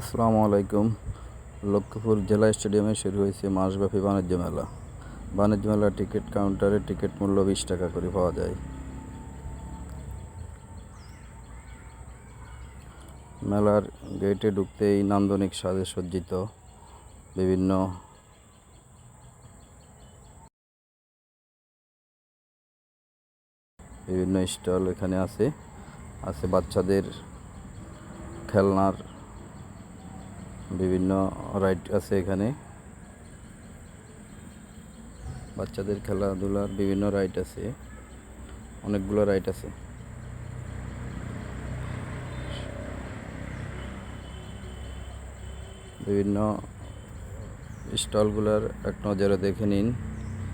আসসালামু আলাইকুম। লক্ষ্মীপুর জেলা স্টেডিয়ামে শুরু হয়েছে মাসব্যাপী বাণিজ্য মেলা। বাণিজ্য মেলা টিকিট কাউন্টারে টিকিট মূল্য বিশ টাকা করে পাওয়া যায়। মেলার গেটে ঢুকতেই নান্দনিক সাজে সজ্জিত বিভিন্ন বিভিন্ন স্টল এখানে আছে। আছে বাচ্চাদের খেলনার বিভিন্ন রাইড আছে এখানে। বাচ্চাদের খেলাধুলার বিভিন্ন রাইড আছে। অনেকগুলো রাইড আছে। বিভিন্ন স্টলগুলোর এক নজরে দেখে নিন।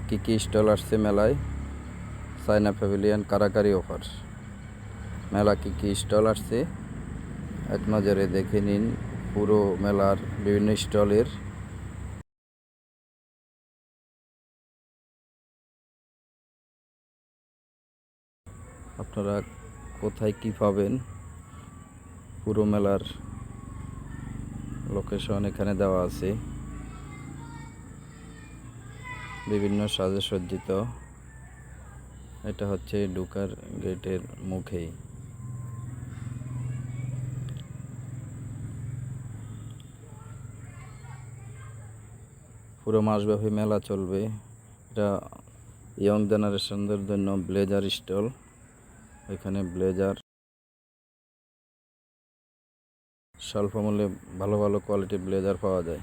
কী কী স্টল আসছে মেলায়? সাইনা প্যাভিলিয়ন কারাকারি অফার। মেলা কী কী স্টল আসছে? এক নজরে দেখে নিন। পুরো মেলার বিভিন্ন স্টলের আপনারা কোথায় কি পাবেন? পুরো মেলার লোকেশন এখানে দেওয়া আছে। বিভিন্ন সাজে সজ্জিত এটা হচ্ছে ঢুকার গেটের মুখেই। পুরো মাসব্যাপী মেলা চলবে। এটা ইয়ং জেনারেশনদের জন্য ব্লেজার স্টল এখানে ব্লেজার স্বল্প মূল্যে ভালো ভালো কোয়ালিটির ব্লেজার পাওয়া যায়।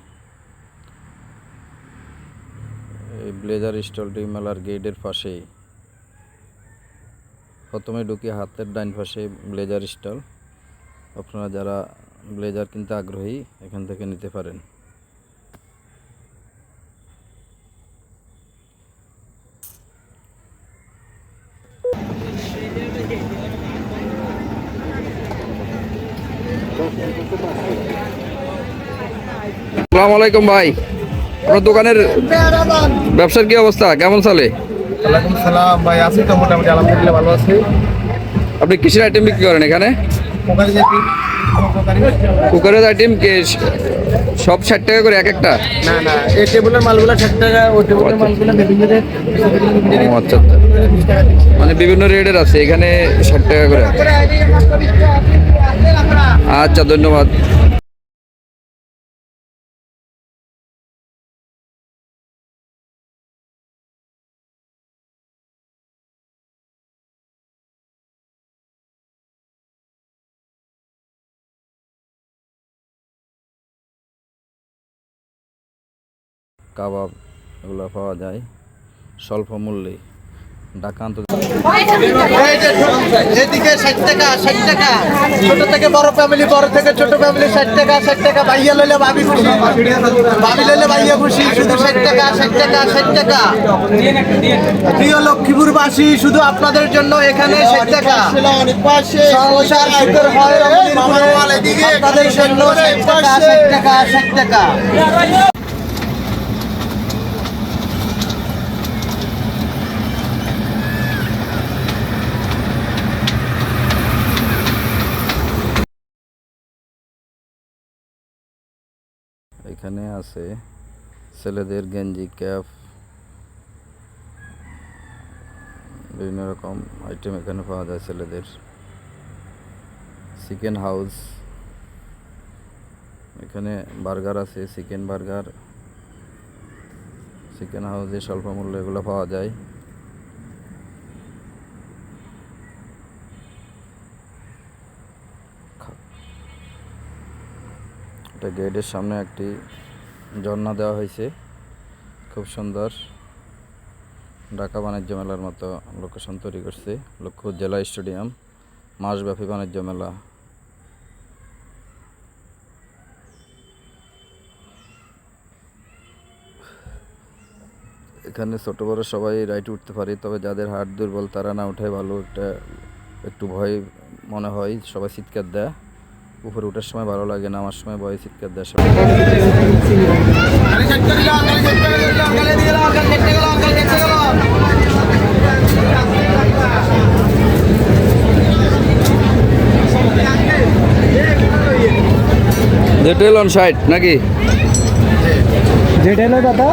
এই ব্লেজার স্টলটি মেলার গেটের পাশেই। প্রথমে ঢুকি হাতের ডাইন পাশে ব্লেজার স্টল আপনারা যারা ব্লেজার কিনতে আগ্রহী, এখান থেকে নিতে পারেন। আসসালামু আলাইকুম ভাই। আপনার দোকানের ব্যবসার কি অবস্থা? কেমন চলে? ওয়ালাইকুম সালাম ভাই আছি তো মোটামুটি আলহামদুলিল্লাহ ভালো আছি। আপনি কিসের আইটেম বিক্রি করেন এখানে? কুকারের আইটেম কি? সব ষাট টাকা করে এক একটা? না না এই টেবিলের মালগুলো ষাট টাকা ওই টেবিলের মালগুলো বিভিন্ন রেট আচ্ছা মানে বিভিন্ন রেটের আছে এখানে ষাট টাকা করে। আচ্ছা ধন্যবাদ। কাবাব এগুলো পাওয়া যায়। স্বল্প মূল্যে। ডাকান্ত এদিকে ষাট টাকা ষাট টাকা। ছোট থেকে বড় ফ্যামিলি বড় থেকে ছোট ফ্যামিলি ষাট টাকা ষাট টাকা। ভাইয়া লইলে ভাবি খুশি। ভাবি লইলে ভাইয়া খুশি। শুধু ষাট টাকা ষাট টাকা ষাট টাকা। প্রিয় লক্ষ্মীপুরবাসী, শুধু আপনাদের জন্য এখানে ষাট টাকা। সংসার হয় জন্য ষাট টাকা ষাট টাকা। এখানে আছে ছেলেদের গেঞ্জি, ক্যাপ, বিভিন্ন রকম আইটেম এখানে পাওয়া যায় ছেলেদের। চিকেন হাউস এখানে বার্গার আছে চিকেন বার্গার চিকেন হাউসে স্বল্প মূল্যে এগুলো পাওয়া যায়। এটা গেটের সামনে একটি ঝর্ণা দেওয়া হয়েছে। খুব সুন্দর। ঢাকা বাণিজ্য মেলার মতো লোকেশন তৈরি করছে। লক্ষ্মীপুর জেলা স্টেডিয়াম, মাসব্যাপী বাণিজ্য মেলা। এখানে ছোট বড় সবাই রাইট উঠতে পারে, তবে যাদের হাট দুর্বল তারা না উঠে ভালো একটা, একটু ভয় মনে হয়, সবাই চিৎকার দেয়। উপরে ওঠার সময় ভালো লাগে না আমার সময় ভয় চিৎকার দেয় সবাই যেটা এলন ষাট নাকি? যেটা এলো দাদা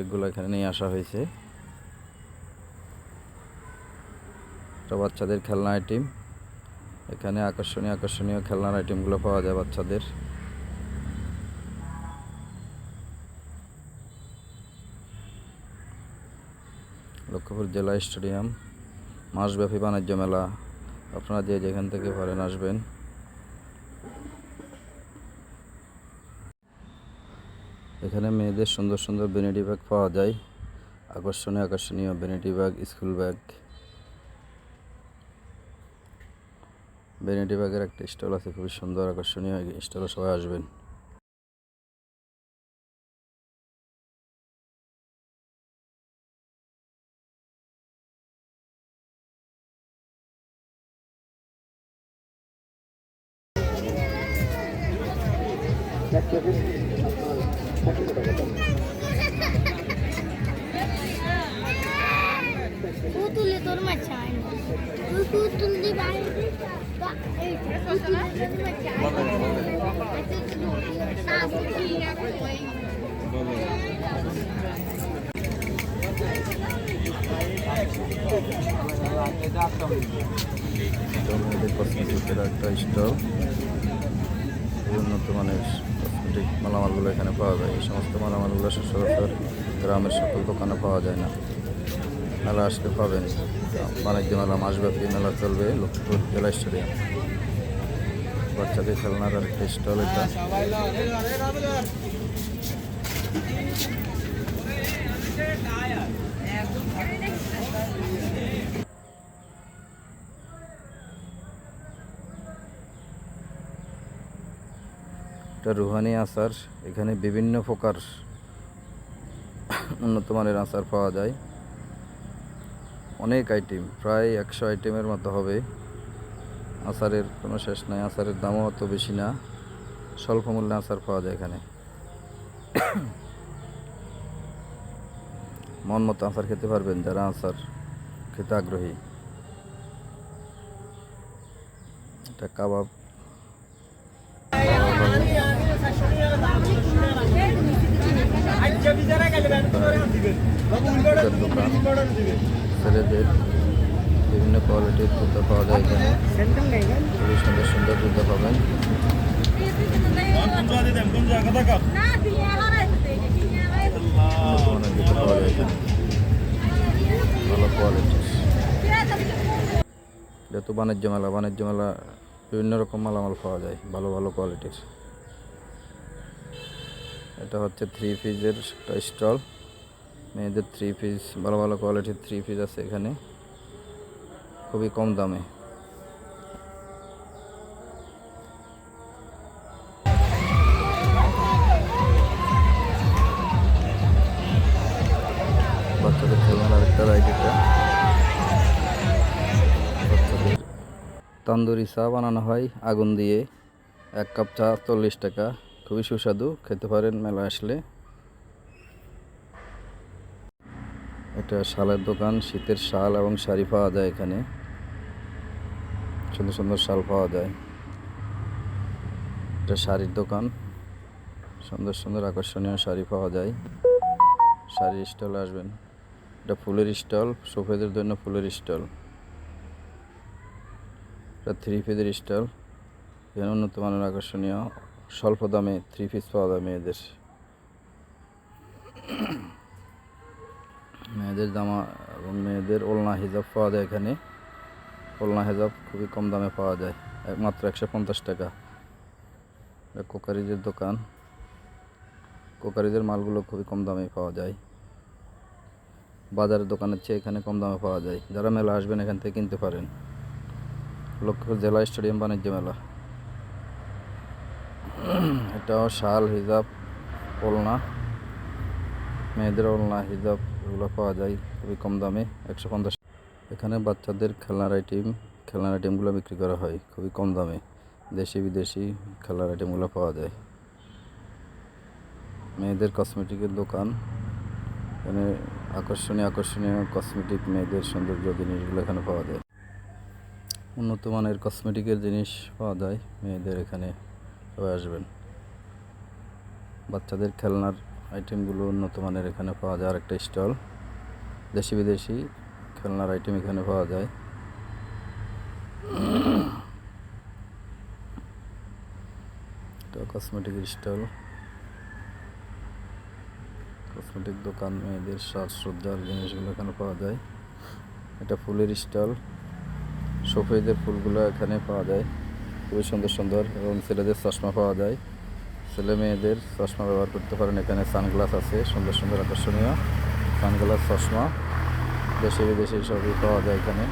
কসমেটিকগুলো এখানে নিয়ে আসা হয়েছে। এটা বাচ্চাদের খেলনা আইটেম এখানে আকর্ষণীয় আকর্ষণীয় খেলনার আইটেমগুলো পাওয়া যায় বাচ্চাদের। লক্ষ্মীপুর জেলা স্টেডিয়াম, মাসব্যাপী বাণিজ্য মেলা। আপনারা যে যেখান থেকে পারেন আসবেন। এখানে মেয়েদের সুন্দর সুন্দর বেনেটি ব্যাগ পাওয়া যায়। আকর্ষণীয় আকর্ষণীয় বেনেটি ব্যাগ স্কুল ব্যাগ বেনেটি ব্যাগের একটা স্টল আছে, খুবই সুন্দর, আকর্ষণীয়। স্টলে সবাই আসবেন। পুতুলে তোর মা চায় না তুই পুতুল দি বাইরে উন্নত মানের কসমেটিক মালামালগুলো এখানে পাওয়া যায়। এই সমস্ত মালামালগুলো সচরাচর গ্রামের সকল দোকানে পাওয়া যায় না। মেলা আসতে পাবেন। বাণিজ্য মেলা মাসব্যাপী মেলা চলবে, লক্ষ্মীপুর জেলা স্টেডিয়াম। বাচ্চাদের খেলনার আর একটা স্টল এটা। এটা রুহানি আচার, এখানে বিভিন্ন প্রকার উন্নত মানের আচার পাওয়া যায়। অনেক আইটেম প্রায় একশো আইটেমের মতো হবে। আচারের কোনো শেষ নাই, আচারের দামও অত বেশি না। স্বল্প মূল্যে আচার পাওয়া যায় এখানে। মন মতো আচার খেতে পারবেন যারা আচার খেতে আগ্রহী। এটা কাবাব জুতার দোকান, ছেলেদের বিভিন্ন কোয়ালিটির জুতো পাওয়া যায় এখানে। খুবই সুন্দর সুন্দর জুতো পাবেন। উন্নত মানের পাওয়া যায় এখানে। ভালো কোয়ালিটির যেহেতু বাণিজ্য মেলা বাণিজ্য মেলা বিভিন্ন রকম মালামাল পাওয়া যায়, ভালো ভালো কোয়ালিটির এটা হচ্ছে থ্রি পিসের একটা স্টল মেয়েদের থ্রি পিস ভালো ভালো কোয়ালিটির থ্রি পিস আছে এখানে। খুবই কম দামে। বাচ্চাদের তান্দুরি চা বানানো হয় আগুন দিয়ে। এক কাপ চা চল্লিশ টাকা। খুবই সুস্বাদু, খেতে পারেন মেলা আসলে। এটা শালের দোকান, শীতের শাল এবং শাড়ি পাওয়া যায় এখানে। সুন্দর সুন্দর শাল পাওয়া যায়। এটা শাড়ির দোকান। সুন্দর সুন্দর আকর্ষণীয় শাড়ি পাওয়া যায়। শাড়ির স্টল আসবেন। এটা ফুলের স্টল, সফেদের জন্য ফুলের স্টল। এটা থ্রি পিসের স্টল। এখানে উন্নত মানের আকর্ষণীয়, স্বল্প দামে, থ্রি পিস পাওয়া যায় মেয়েদের। মেয়েদের জামা এবং মেয়েদের ওলনা হিজাব পাওয়া যায় এখানে। ওলনা হিজাব খুবই কম দামে পাওয়া যায়, একমাত্র একশো পঞ্চাশ টাকা। কোকারিজের দোকান। কোকারিজের মালগুলো খুবই কম দামে পাওয়া যায়। বাজারের দোকানের চেয়ে এখানে কম দামে পাওয়া যায়। যারা মেলা আসবেন এখান থেকে কিনতে পারেন। লক্ষ্মীপুর জেলা স্টেডিয়াম বাণিজ্য মেলা। এটাও শাল, হিজাব, ওলনা। মেয়েদের ওলনা হিজাব এগুলো পাওয়া যায় খুবই কম দামে, একশো পঞ্চাশ। এখানে বাচ্চাদের খেলনার আইটেম খেলনার আইটেমগুলো বিক্রি করা হয় খুবই কম দামে, দেশি বিদেশি খেলনার আইটেমগুলো পাওয়া যায়। মেয়েদের কসমেটিকের দোকান, এখানে আকর্ষণীয় আকর্ষণীয় কসমেটিক মেয়েদের সৌন্দর্য জিনিসগুলো এখানে পাওয়া যায়। উন্নত মানের কসমেটিকের জিনিস পাওয়া যায়, মেয়েদের এখানে সবাই আসবেন। বাচ্চাদের খেলনার আইটেমগুলো উন্নত মানের এখানে পাওয়া যায়, আরেকটা স্টল। দেশি বিদেশি খেলনার আইটেম এখানে পাওয়া যায়। Cosmetic stall. কসমেটিক দোকান, মেয়েদের সাজসজ্জার জিনিসগুলো এখানে পাওয়া যায়। এটা ফুলের স্টল। সফেদের ফুলগুলো এখানে পাওয়া যায়। খুবই সুন্দর সুন্দর এবং ছেলেদের চশমা পাওয়া যায়। ছেলে মেয়েদের চশমা ব্যবহার করতে পারেন। এখানে সানগ্লাস আছে, সুন্দর সুন্দর আকর্ষণীয় সানগ্লাস, চশমা। দেশে বিদেশে সবই পাওয়া যায় এখানে।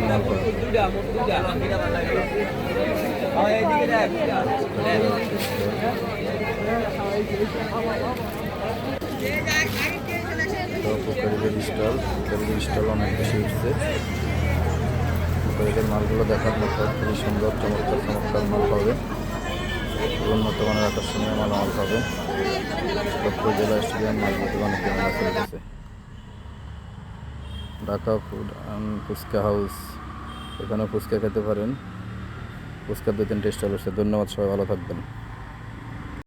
আকর্ষণীয় স্টল স্টল অনেক বেশি উঠছে। মালগুলো দেখার মতো, খুবই সুন্দর, চমৎকার চমৎকার মাল পাবে। উন্নত মানের আকর্ষণীয় মালামাল পাবে। লক্ষ্মীপুর জেলা স্টেডিয়াম মালগুলো অনেক মেলা Dhaka food and fuchka house, এখানেও ফুচকা খেতে পারেন। ফুচকা দু তিনটে স্টল হচ্ছে ধন্যবাদ সবাই, ভালো থাকবেন।